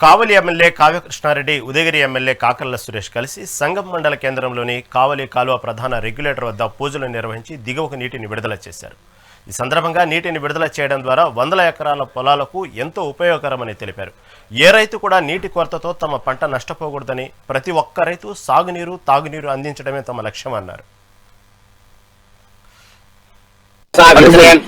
కావలి MLA Kavya Krishna Reddy Udayagiri MLA Kakarla Suresh కలిసి సంగం మండల కేంద్రంలోని కావలి కాలువ ప్రధాన రెగ్యులేటర్ వద్ద పూజలు నిర్వహించి దిగువకు నీటిని విడుదల చేశారు. ఈ సందర్భంగా నీటిని విడుదల చేయడం ద్వారా వందల ఎకరాల పొలాలకు ఎంతో ఉపయోగకరమని తెలిపారు. ఏ రైతు కూడా నీటి కొరతతో తమ పంట నష్టపోకూడదని ప్రతి ఒక్క రైతు సాగునీరు తాగునీరు అందించడమే తమ లక్ష్యమన్నారు అన్నారు.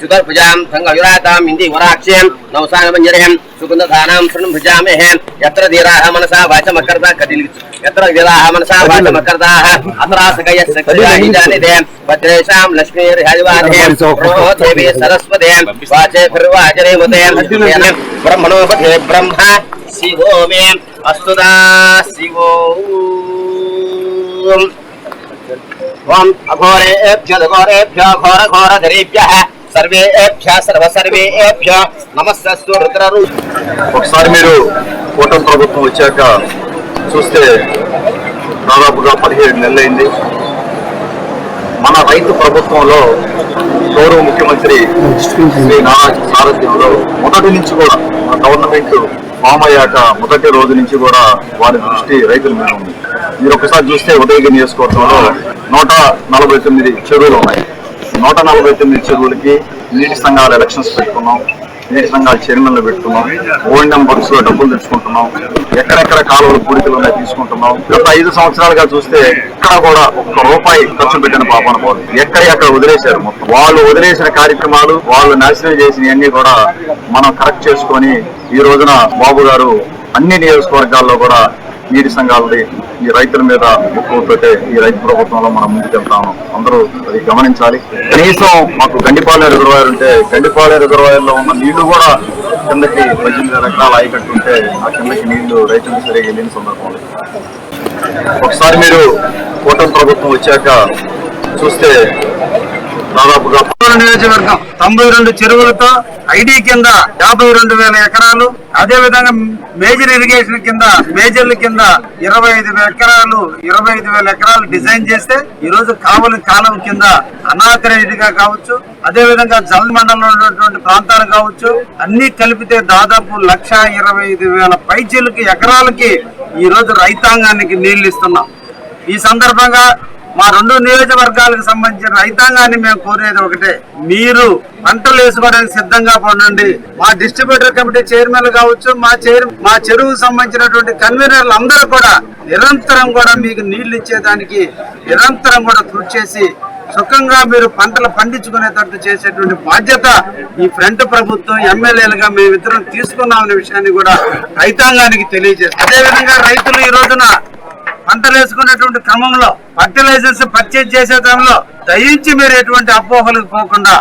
जुगर भुजाम थंग अविराता मिंदी वराक्षेम नवसान बंजरेम हिन्दीवराक्ष्यं धानम सुगन्धधानां शृणुं भुजामेह यत्र देरा धीराः मनसा मकरदा कदिल यत्र धीराः मनसा लक्ष्मी अत्रासकयस्सकजानिजानिते भद्रेषां प्रो देवी सरस्वते वाचे खर्वाचरे ब्रह्मणो ब्रह्मणोपथे ब्रह्मा शिवो मे अस्तुदा शिवो। ओम अघोरेभ्य घोरेभ्य घोर घोर धरेभ्यः సర్వేభ్య రుద్రరు. ఒకసారి మీరు కూటమి ప్రభుత్వం వచ్చాక చూస్తే దాదాపుగా పదిహేడు నెలలైంది. మన రైతు ప్రభుత్వంలో గౌరవ ముఖ్యమంత్రి శ్రీ నారా సారథ్యంలో మొదటి నుంచి కూడా మన గవర్నమెంట్ ఫామ్ అయ్యాక మొదటి రోజు నుంచి కూడా వారి దృష్టి రైతుల మీద ఉంది. మీరు ఒకసారి చూస్తే ఉదయగిరి నియోజకవర్గంలో నూట నలభై తొమ్మిది చెరువులు ఉన్నాయి. నూట నలభై తొమ్మిది చెరువులకి నీటి సంఘాల ఎలక్షన్స్ పెట్టుకున్నాం. నీటి సంఘాల చైర్మన్లు పెట్టుకున్నాం. ఓల్డ్ నెంబర్స్లో డబ్బులు తెచ్చుకుంటున్నాం. ఎక్కడెక్కడ కాలువలు పూడికలు ఉన్నాయి తీసుకుంటున్నాం. గత ఐదు సంవత్సరాలుగా చూస్తే ఇక్కడ కూడా ఒక్క రూపాయి ఖర్చు పెట్టిన పాపన పోదు. ఎక్కడ ఎక్కడ వదిలేశారు మొత్తం. వాళ్ళు వదిలేసిన కార్యక్రమాలు వాళ్ళు నాశనం చేసినవన్నీ కూడా మనం కరెక్ట్ చేసుకొని ఈ రోజున బాబు గారు అన్ని నియోజకవర్గాల్లో కూడా నీటి సంఘాలని ఈ రైతుల మీద ముక్కుపోతే ఈ రైతు ప్రభుత్వంలో మనం ముందుకెళ్తాము. అందరూ అది గమనించాలి. కనీసం మాకు గండిపాలే రిజర్వాయర్ ఉంటే గండిపాలే రిజర్వాయర్లో ఉన్న నీళ్ళు కూడా కిందకి పద్దెనిమిది రకాల ఆయకట్టు ఉంటే ఆ కిందకి నీళ్ళు రైతులకు సరిగా వెళ్ళిన సందర్భం ఒకసారి మీరు కూటమి ప్రభుత్వం వచ్చాక చూస్తే దాదాపుగా చిత్తూరు నియోజకవర్గం తొంభై రెండు చెరువులతో ఐడి కింద యాభై రెండు వేల ఎకరాలు అదే విధంగా మేజర్ ఇరిగేషన్ కింద మేజర్ల కింద ఇరవై ఐదు ఎకరాలు ఇరవై ఐదు వేల ఎకరాలు డిజైన్ చేస్తే ఈ రోజు కావలి కాలం కింద అనాథరైడ్గా కావచ్చు అదే విధంగా జల్ మండలంలో ఉన్నటువంటి ప్రాంతాలు కావచ్చు అన్ని కలిపితే దాదాపు లక్ష ఇరవై ఐదు వేల పైచీలకి ఎకరాలకి ఈ రోజు రైతాంగానికి నీళ్ళు ఇస్తున్నాం. ఈ సందర్భంగా మా రెండు నియోజకవర్గాలకు సంబంధించిన రైతాంగాన్ని మేము కోరేది ఒకటే. మీరు పంటలు వేసుకోవడానికి సిద్ధంగా పడండి మా డిస్ట్రిబ్యూటర్ కమిటీ చైర్మన్ కావచ్చు మా చైర్ మా చెరువుకు సంబంధించినటువంటి కన్వీనర్లు అందరూ కూడా నిరంతరం కూడా మీకు నీళ్ళు ఇచ్చేదానికి నిరంతరం కూడా కృషి చేసి సుఖంగా మీరు పంటలు పండించుకునేటట్టు చేసేటువంటి బాధ్యత ఈ ఫ్రంట్ ప్రభుత్వం ఎమ్మెల్యేలుగా మేమిద్దరం తీసుకున్నామనే విషయాన్ని కూడా రైతాంగానికి తెలియజేస్తాం. అదేవిధంగా రైతులు ఈ రోజున పంటలు వేసుకునేటువంటి క్రమంలో ఫర్టిలైజర్స్ పర్చేజ్ చేసే టైంలో దయించి మీరు ఎటువంటి అపోహలకు పోకుండా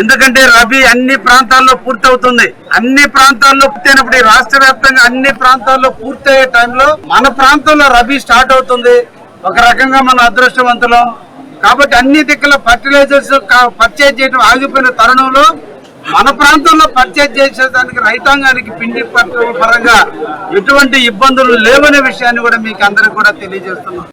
ఎందుకంటే రబీ అన్ని ప్రాంతాల్లో పూర్తవుతుంది. అన్ని ప్రాంతాల్లో పూర్తయినప్పుడు రాష్ట్ర వ్యాప్తంగా అన్ని ప్రాంతాల్లో పూర్తయ్యే టైంలో మన ప్రాంతంలో రబీ స్టార్ట్ అవుతుంది. ఒక రకంగా మన అదృష్టవంతులం. కాబట్టి అన్ని దిక్కుల ఫర్టిలైజర్స్ పర్చేజ్ చేయడం ఆగిపోయిన తరుణంలో మన ప్రాంతంలో పర్చేజ్ చేసేదానికి రైతాంగానికి పిండి పట్టు పరంగా ఎటువంటి ఇబ్బందులు లేవనే విషయాన్ని కూడా మీకు అందరికి కూడా తెలియజేస్తున్నాం.